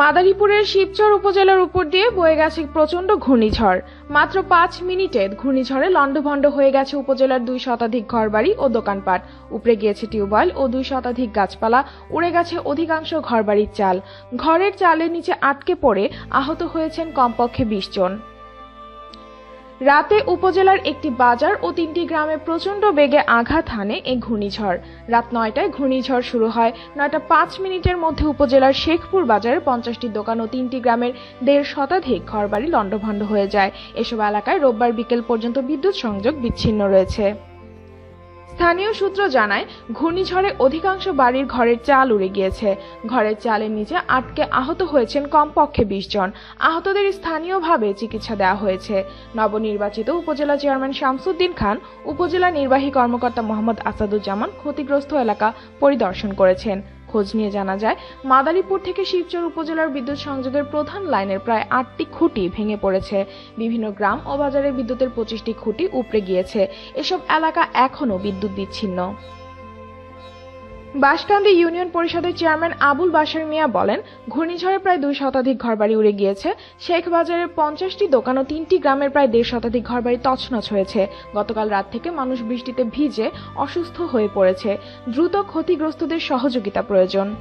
মাদারীপুরের শিবচর উপজেলার উপর দিয়ে বয়ে গেছে প্রচণ্ড ঘূর্ণিঝড়। মাত্র পাঁচ মিনিটে ঘূর্ণিঝড়ে লণ্ডভণ্ড হয়ে গেছে উপজেলার দুই শতাধিক ঘরবাড়ি ও দোকানপাট। উপরে গিয়েছে টিউবওয়েল ও দুই শতাধিক গাছপালা। উড়ে গেছে অধিকাংশ ঘরবাড়ির চাল। ঘরের চালের নিচে আটকে পড়ে আহত হয়েছেন কমপক্ষে বিশ জন। রাতে উপজেলার একটি বাজার ও তিনটি গ্রামে প্রচণ্ড বেগে আঘাত হানে এই ঘূর্ণিঝড়। রাত নয়টায় ঘূর্ণিঝড় শুরু হয়। নয়টা পাঁচ মিনিটের মধ্যে উপজেলার শেখপুর বাজারে পঞ্চাশটি দোকান ও তিনটি গ্রামের দেড় শতাধিক ঘরবাড়ি লণ্ডভণ্ড হয়ে যায়। এসব এলাকায় রোববার বিকেল পর্যন্ত বিদ্যুৎ সংযোগ বিচ্ছিন্ন রয়েছে। স্থানীয় সূত্র জানায়, ঘূর্ণিঝড়ে অধিকাংশ বাড়ির ঘরের চাল উড়ে গিয়েছে। ঘরের চালের নিচে আটকে আহত হয়েছেন কমপক্ষে বিশ জন। আহতদের স্থানীয়ভাবে চিকিৎসা দেওয়া হয়েছে। নবনির্বাচিত উপজেলা চেয়ারম্যান শামসুদ্দিন খান, উপজেলা নির্বাহী কর্মকর্তা মোহাম্মদ আসাদুজ্জামান ক্ষতিগ্রস্ত এলাকা পরিদর্শন করেছেন। খোঁজ নিয়ে জানা যায়, মাদারীপুর থেকে শিবচর উপজেলার বিদ্যুৎ সংযোগের প্রধান লাইনের প্রায় আটটি খুঁটি ভেঙে পড়েছে। বিভিন্ন গ্রাম ও বাজারে বিদ্যুতের পঁচিশটি খুঁটি উপড়ে গিয়েছে। এসব এলাকা এখনও বিদ্যুৎ বিচ্ছিন্ন। বাঁশকান্দি ইউনিয়ন পরিষদের চেয়ারম্যান আবুল বাশার মিয়া বলেন, ঘূর্ণিঝড়ে প্রায় দুই শতাধিক ঘরবাড়ি উড়ে গিয়েছে। শেখ বাজারের পঞ্চাশটি দোকান ও তিনটি গ্রামের প্রায় দেড় শতাধিক ঘরবাড়ি তছনছ হয়েছে। গতকাল রাত থেকে মানুষ বৃষ্টিতে ভিজে অসুস্থ হয়ে পড়েছে। দ্রুত ক্ষতিগ্রস্তদের সহযোগিতা প্রয়োজন।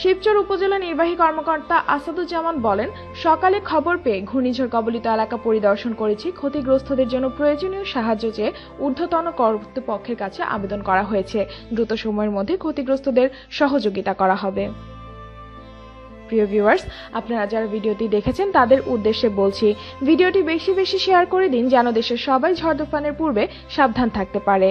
শিবচর উপজেলা নির্বাহী কর্মকর্তা আসাদুজ্জামান বলেন, সকালে খবর পেয়ে ঘূর্ণিঝড় কবলিত এলাকা পরিদর্শন করেছি। ক্ষতিগ্রস্তদের জন্য প্রয়োজনীয় সাহায্য চেয়ে ঊর্ধ্বতন কর্তৃপক্ষের কাছে আবেদন করা হয়েছে। দ্রুত সময়ের মধ্যে ক্ষতিগ্রস্তদের সহযোগিতা করা হবে। প্রিয় ভিউয়ার্স, আপনারা যারা ভিডিওটি দেখেছেন, তাদের উদ্দেশ্যে বলছি, ভিডিওটি বেশি বেশি শেয়ার করে দিন যেন দেশের সবাই ঝড় তুফানের পূর্বে সাবধান থাকতে পারে।